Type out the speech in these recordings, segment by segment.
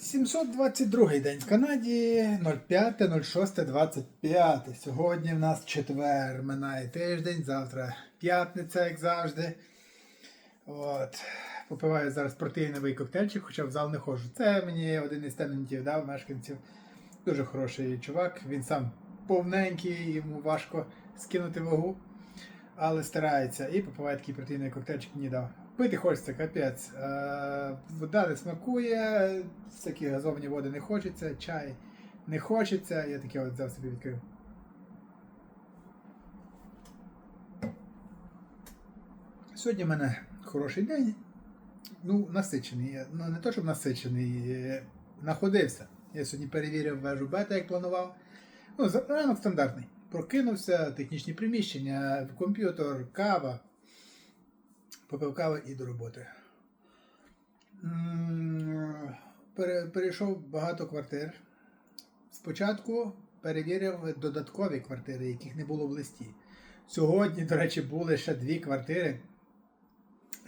722 день в Канаді 05.06.25. Сьогодні в нас четвер. Минає тиждень, завтра п'ятниця, як завжди. От. Попиваю зараз протеїновий коктейльчик, хоча в зал не ходжу. Це мені один із тенантів дав мешканців. Дуже хороший чувак. Він сам повненький, йому важко скинути вагу, але старається. І попиває такий протеїновий коктейльчик мені дав. Пити хочеться, капець. Е, Вода не смакує, всякі газовані води не хочеться, чай не хочеться. Я таке от взяв собі відкрив. Сьогодні в мене хороший день. Ну, насичений. Ну, не то, щоб насичений, е, находився. Я сьогодні перевірив вежу бета, як планував. Ну, ранок стандартний. Прокинувся, технічні приміщення, комп'ютер, кава. Попив кави і до роботи. Перейшов багато квартир. Спочатку перевірив додаткові квартири, яких не було в листі. Сьогодні, до речі, були ще дві квартири,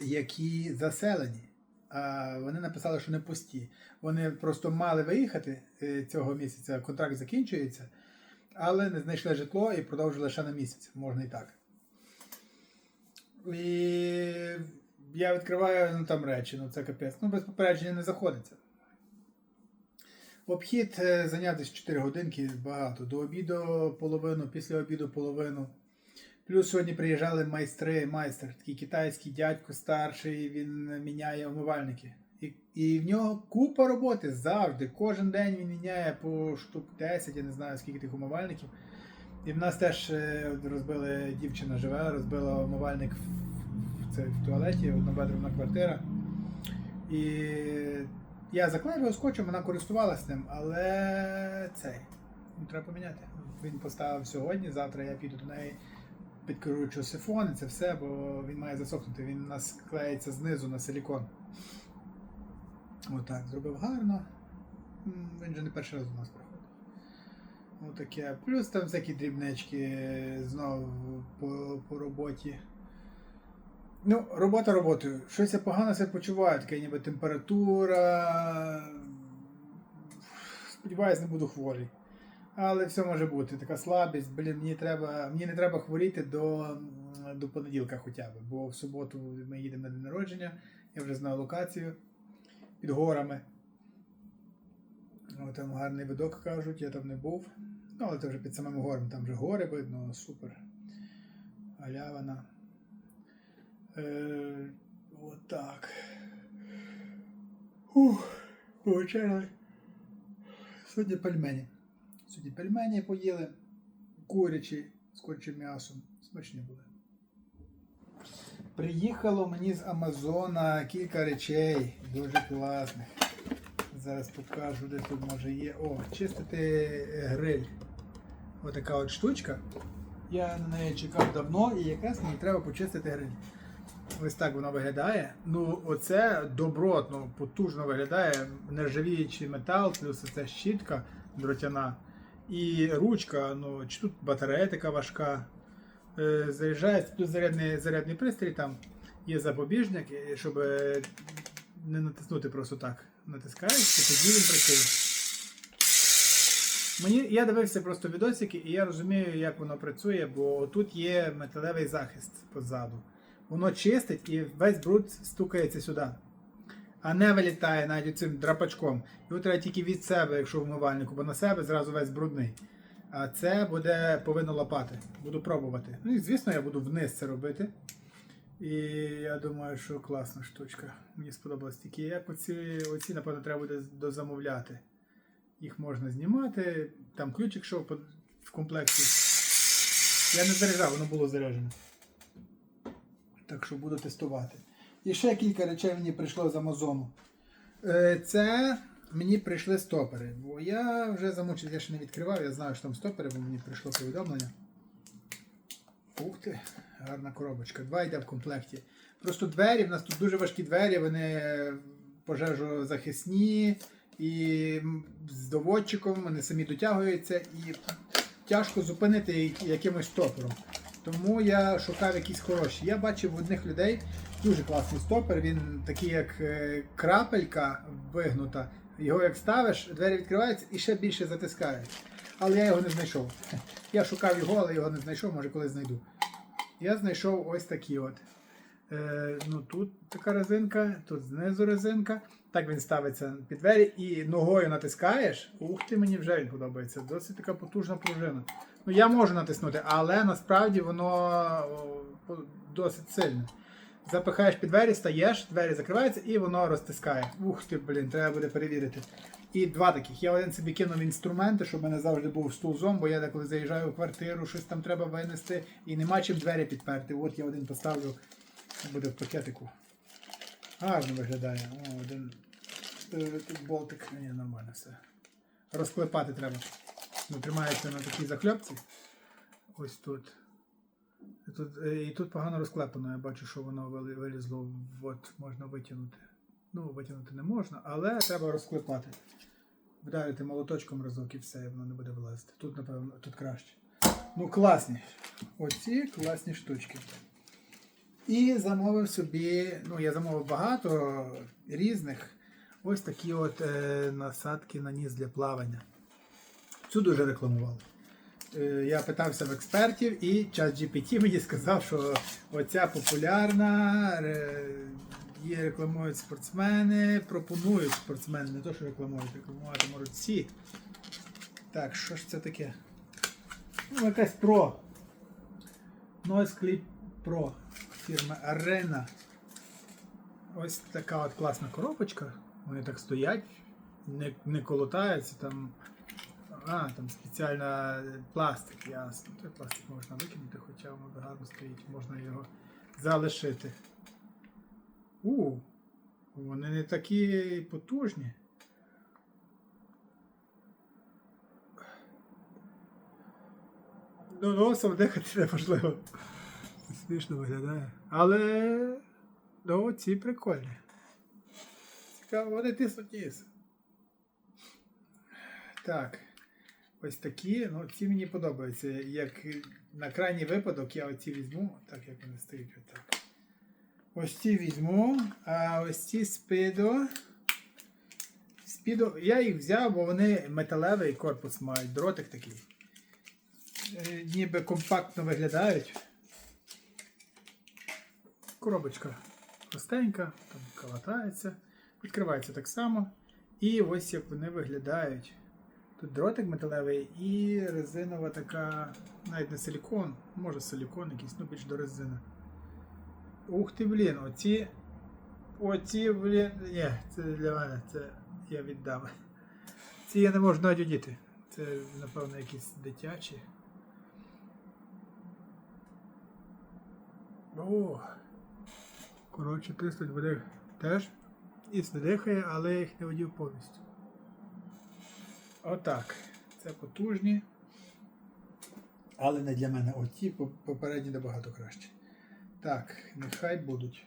які заселені. А вони написали, що не пусті. Вони просто мали виїхати е, цього місяця, контракт закінчується, але не знайшли житло і продовжили ще на місяць, можна і так. І я відкриваю ну, там речі, ну це капець. Ну, без попередження не заходиться. Обхід е, зайняв десь 4 годинки багато. До обіду половину, після обіду половину. Плюс сьогодні приїжджали майстри, майстер, такий китайський дядько старший, він міняє умивальники. І, і в нього купа роботи завжди. Кожен день він міняє по штук 10, я не знаю скільки тих умивальників. І в нас теж е, розбили, дівчина живе, розбила умивальник в, це, в туалеті, однобедромна квартира. І я заклеїв його скотчем, вона користувалася ним, але цей. ну, Треба поміняти. Він поставив сьогодні, завтра я піду до неї підкеруючи сифон і це все, бо він має засохнути. Він у нас клеїться знизу на силікон. Отак, зробив гарно. Він же не перший раз у нас проходить. Отаке. Плюс там всякі дрібнички знову по, по роботі. Ну, робота роботою. Щось я погано себе почуваю, таке ніби температура. Сподіваюсь, не буду хворий. Але все може бути. Така слабість. Блін, мені треба, мені не треба хворіти до, до понеділка хоча б. Бо в суботу ми їдемо на день народження. Я вже знаю локацію під горами. О, там гарний видок кажуть, я там не був. Ну, але це вже під самим горем, там вже гори видно, супер. Галявина. Е, отак. Ух, повечеряли. Сьогодні пельмені. Сьогодні пельмені поїли. Курячі з курячим м'ясом. Смачні були. Приїхало мені з Амазона кілька речей. Дуже класних. Зараз покажу, де тут може є. О, чистити гриль. Отака от штучка. Я на неї чекав давно і якраз мені треба почистити гриль. Ось так воно виглядає. Ну, оце добротно, потужно виглядає. Нержавіючий метал, плюс це щітка дротяна. І ручка, ну, чи тут батарея така важка. Е, Заряджається, тут зарядний, зарядний пристрій, там є запобіжник, щоб е, не натиснути просто так. Натискаєш, і тоді він працює. Мені, я дивився просто відосики, і я розумію, як воно працює, бо тут є металевий захист позаду. Воно чистить і весь бруд стукається сюди. А не вилітає навіть цим драпачком. Його треба тільки від себе, якщо в умивальнику, бо на себе зразу весь брудний. А це буде повинно лопати. Буду пробувати. Ну і звісно, я буду вниз це робити. І я думаю, що класна штучка. Мені сподобалось тільки як оці, оці напевно, треба буде дозамовляти. Їх можна знімати. Там ключик йшов по- в комплекті. Я не заряджав, воно було заряджене. Так що буду тестувати. І ще кілька речей мені прийшло з Амазону. Е, Це мені прийшли стопери. Бо я вже замучився, я ще не відкривав, я знаю, що там стопери, бо мені прийшло повідомлення. Ух ти, гарна коробочка. Два йде в комплекті. Просто двері, в нас тут дуже важкі двері, вони пожежозахисні і з доводчиком, вони самі дотягуються і тяжко зупинити якимось стопором. Тому я шукав якісь хороші. Я бачив в одних людей дуже класний стопер. Він такий, як е, крапелька вигнута, Його як ставиш, двері відкриваються і ще більше затискають. Але я його не знайшов. Я шукав його, але його не знайшов, може колись знайду. Я знайшов ось такі от. Е, ну, тут така резинка, тут знизу резинка. Так він ставиться під двері і ногою натискаєш. Ух ти, мені вже він подобається. Досить така потужна пружина. Ну, я можу натиснути, але насправді воно досить сильне. Запихаєш під двері, стаєш, двері закриваються і воно розтискає. Ух ти, блін, треба буде перевірити. І два таких. Я один собі кинув інструменти, щоб в мене завжди був стул зом, бо я деколи заїжджаю в квартиру, щось там треба винести, і нема чим двері підперти. От я один поставлю, буде в пакетику. Гарно виглядає. О, один е, болтик. Ні, нормально все. Розклепати треба. Тримається на такій закльопці. Ось тут. І тут, е, і тут погано розклепано. Я бачу, що воно вилізло. От можна витягнути. Ну, витягнути не можна, але треба розклепати. Вдарити молоточком разок і все, і воно не буде вилазити. Тут, напевно, тут краще. Ну, класні. Оці класні штучки. І замовив собі, ну я замовив багато різних ось такі от е, насадки на ніс для плавання. Цю дуже рекламували. Е, я питався в експертів, і ChatGPT мені сказав, що оця популярна, е, рекламують спортсмени, пропонують спортсмени, не то, що рекламують, рекламувати можуть всі. Так, що ж це таке? Ну, якась Pro. Noise Clip Pro фірми Arena. Ось така от класна коробочка. Вони так стоять, не, не колотаються там. А, там спеціальна пластик, ясно. Той пластик можна викинути, хоча воно гарно стоїть, можна його залишити. У, вони не такі потужні. Ну, носом дихати неможливо. Смішно виглядає. Але ну, ці прикольні. Цікаво, вони тиснуть ніс. Так. Ось такі. Ну, ці мені подобаються. Як на крайній випадок я оці візьму. Так як вони стоять отак. Ось ці візьму, а ось ці спидо. Спідо, я їх взяв, бо вони металевий корпус мають, дротик такий. Е, Ніби компактно виглядають. Коробочка простенька, там калатається, відкривається так само. І ось як вони виглядають. Тут дротик металевий і резинова така, навіть не силікон, може силікон якийсь, ну більш до резини. Ух ти, блін, оці. Оці, блін. Ні, це для мене, це я віддам. Ці я не можу навіть одіти. Це, напевно, якісь дитячі. О! Коротше, тиснуть води теж і дихає, але я їх не одів повністю. Отак. Це потужні. Але не для мене. Оті попередні набагато краще. Так, нехай будуть.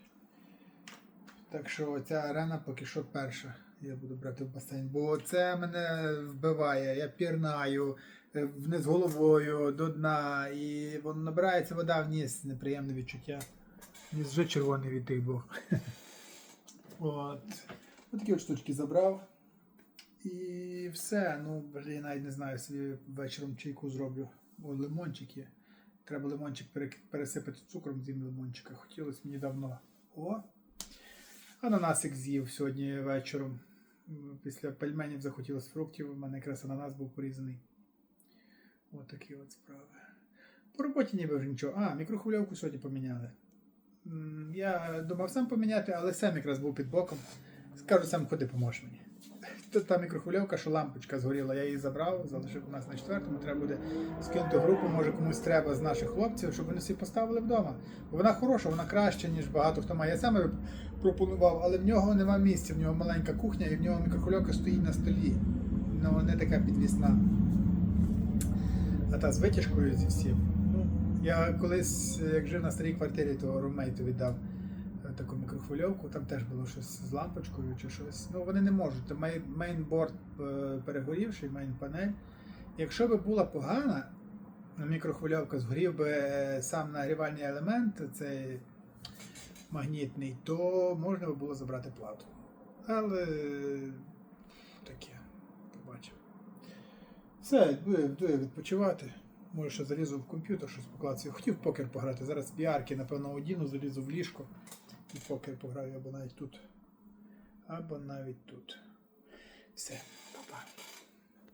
Так що ця арена поки що перша. Я буду брати в басейн. Бо це мене вбиває. Я пірнаю е, вниз головою до дна. І воно набирається вода вниз. Неприємне відчуття. Ніс вже червоний від тих був. От. Ось такі от штучки забрав. І все. Ну, блін, навіть не знаю, собі вечором чайку зроблю. О, лимончик є. Треба лимончик пересипати цукром з'їм лимончика. Хотілося мені давно. О! Ананасик з'їв сьогодні вечором. Після пельменів захотілося фруктів. У мене якраз ананас був порізаний. От такі от справи. По роботі ніби вже нічого. А, мікрохвильовку сьогодні поміняли. Я думав сам поміняти, але сам якраз був під боком. Скажу, сам ходи, поможеш мені. Та мікрохвильовка, що лампочка згоріла, я її забрав, залишив у нас на четвертому. Треба буде скинути групу, може комусь треба з наших хлопців, щоб вони собі поставили вдома. Вона хороша, вона краща, ніж багато хто має. Я сам пропонував, але в нього нема місця, в нього маленька кухня і в нього мікрохвильовка стоїть на столі. Ну, не така підвісна. А та з витяжкою зі всім. Ну, я колись, як жив на старій квартирі, то румейту віддав таку мікрохвильовку, там теж було щось з лампочкою чи щось. Ну вони не можуть. Там мейнборд е, перегорівший, мейн панель. Якщо би була погана, ну, мікрохвильовка згорів би е, сам нагрівальний елемент, цей магнітний, то можна би було забрати плату. Але таке, побачив. Все, буду я відпочивати. Може, що залізу в комп'ютер, щось поклацаю. Хотів покер пограти. Зараз біарки, напевно, одіну залізу в ліжко і покер пограю або навіть тут, або навіть тут. Все.